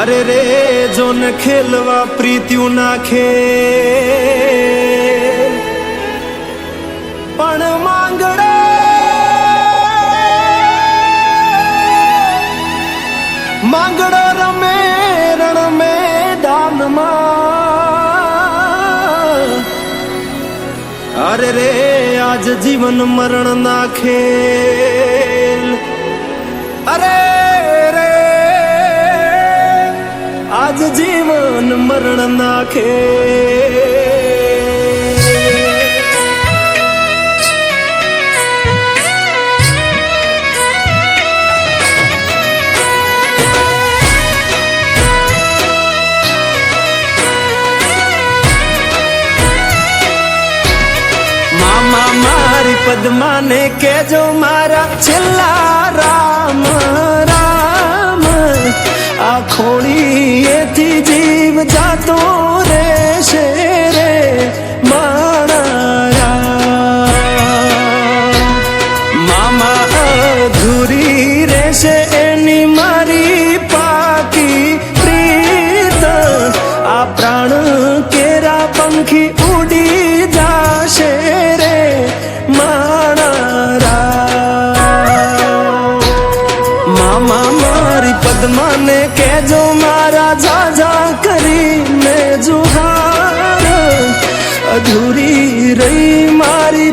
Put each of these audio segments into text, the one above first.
અરે રે, જોન ખેલવા પ્રીત્યુ નાખે. પણ માંગડે. માંગડો રમે રણ મેદાનમાં અરે રે, આજ જીવન મરણ નાખે. અરે રે આજ જીવન મરણ નાખે. મામા મારી પદ્માને કેજો મારા છેલ્લા રામ રામ આ ખોળીએથી જીવ જાતો રે માણા રામ. મામા અધૂરી રહેશે એની મારી પાકી પ્રીત આ પ્રાણ કેરા પંખી ઉડી અધૂરી રહી મારી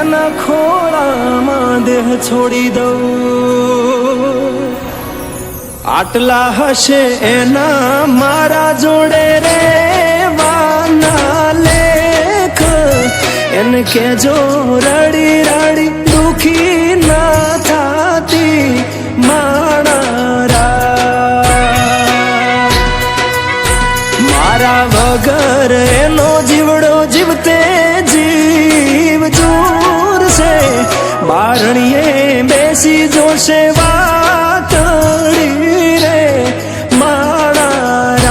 એના ખોળામાં દેહ છોડી દઉં. આટલા હશે એના મારા જોડે રે વાના લેખ. એને કેજો રડી રડી, દુખી ના થાતી માણારા. મારા વગર એનો જીવડો જીવતે બારણીએ બેસી જોશે વાતડી રે મારા.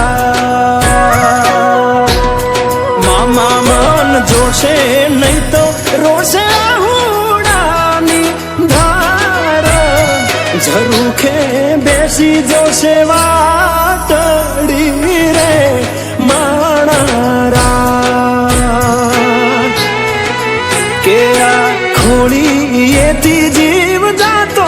મામા મન જોશે નહીં તો રોશે આહુડાની ધાર ઝરૂખે બેસી જોશે વાતડી રે માણા રામ. કે એથી જીવ જાતો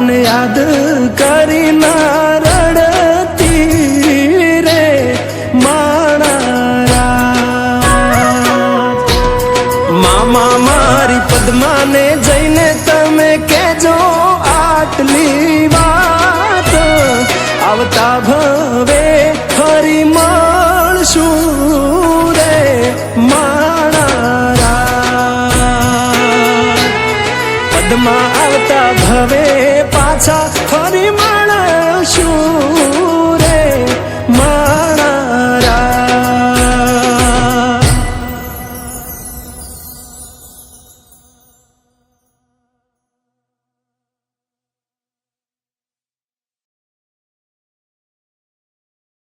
મને યાદ કરી ના રડતી રે માણા મામા મારી પદ્માને જઈને તમે કેજો આટલી વાત. આવતા ભવે